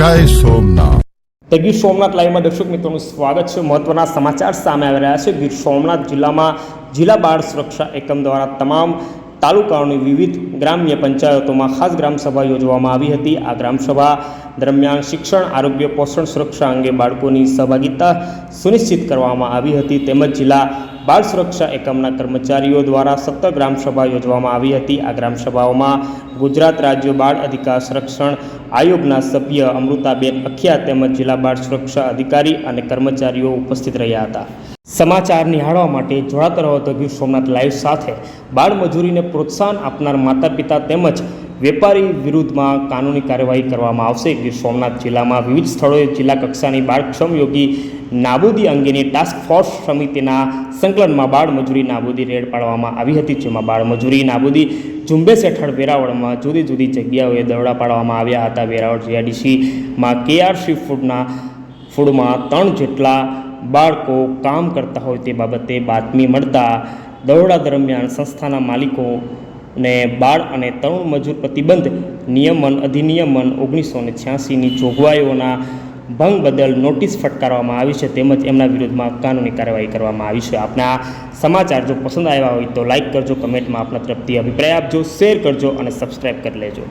જય સોમનાથ. તો ગીર સોમનાથ લાઈવમાં દર્શક મિત્રોનું સ્વાગત છે. મહત્વના સમાચાર સામે આવી રહ્યા છે. ગીર સોમનાથ જિલ્લામાં જિલ્લા બાળ સુરક્ષા એકમ દ્વારા તમામ તાલુકાઓની વિવિધ ગ્રામ્ય પંચાયતોમાં ખાસ ગ્રામસભા યોજવામાં આવી હતી. આ ગ્રામસભા દરમિયાન શિક્ષણ, આરોગ્ય, પોષણ, સુરક્ષા અંગે બાળકોની સહભાગિતા સુનિશ્ચિત કરવામાં આવી હતી. તેમજ જિલ્લા બાળ સુરક્ષા એકમના કર્મચારીઓ દ્વારા સતત ગ્રામસભા યોજવામાં આવી હતી. આ ગ્રામસભાઓમાં ગુજરાત રાજ્ય બાળ અધિકાર સંરક્ષણ આયોગના સભ્ય અમૃતાબેન અખિયા તેમજ જિલ્લા બાળ સુરક્ષા અધિકારી અને કર્મચારીઓ ઉપસ્થિત રહ્યા હતા. સમાચાર નિહાળવા માટે જોડાતા રહો તો ગીર સોમનાથ લાઈવ સાથે. બાળ મજૂરીને પ્રોત્સાહન આપનાર માતા પિતા તેમજ વેપારી વિરુદ્ધમાં કાનૂની કાર્યવાહી કરવામાં આવશે ગીર સોમનાથ જિલ્લામાં વિવિધ સ્થળોએ જિલ્લા કક્ષાની બાળ ક્ષમયોગી નાબૂદી અંગેની ટાસ્ક ફોર્સ સમિતિના સંકલનમાં બાળ મજૂરી નાબૂદી રેડ પાડવામાં આવી હતી, જેમાં બાળ મજૂરી નાબૂદી ઝુંબેશ હેઠળ વેરાવળમાં જુદી જુદી જગ્યાઓએ દરોડા પાડવામાં આવ્યા હતા. વેરાવળ જીઆઈડીસીમાં કેઆરસી ફૂડના ફૂડમાં ત્રણ જેટલા બાળકો કામ કરતા હોય તે બાબતે બાતમી મળતા દરોડા દરમિયાન સંસ્થાના માલિકો ને બાળ અને તરુણ મજૂર પ્રતિબંધ નિયમન અધિનિયમન ઓગણીસો ને છ્યાસીની જોગવાઈઓના ભંગ બદલ નોટિસ ફટકારવામાં આવી છે તેમજ એમના વિરુદ્ધમાં કાનૂની કાર્યવાહી કરવામાં આવી છે. આપના સમાચાર જો પસંદ આવ્યા હોય તો લાઇક કરજો, કમેન્ટમાં આપના તરફથી અભિપ્રાય આપજો, શેર કરજો અને સબસ્ક્રાઈબ કરી લેજો.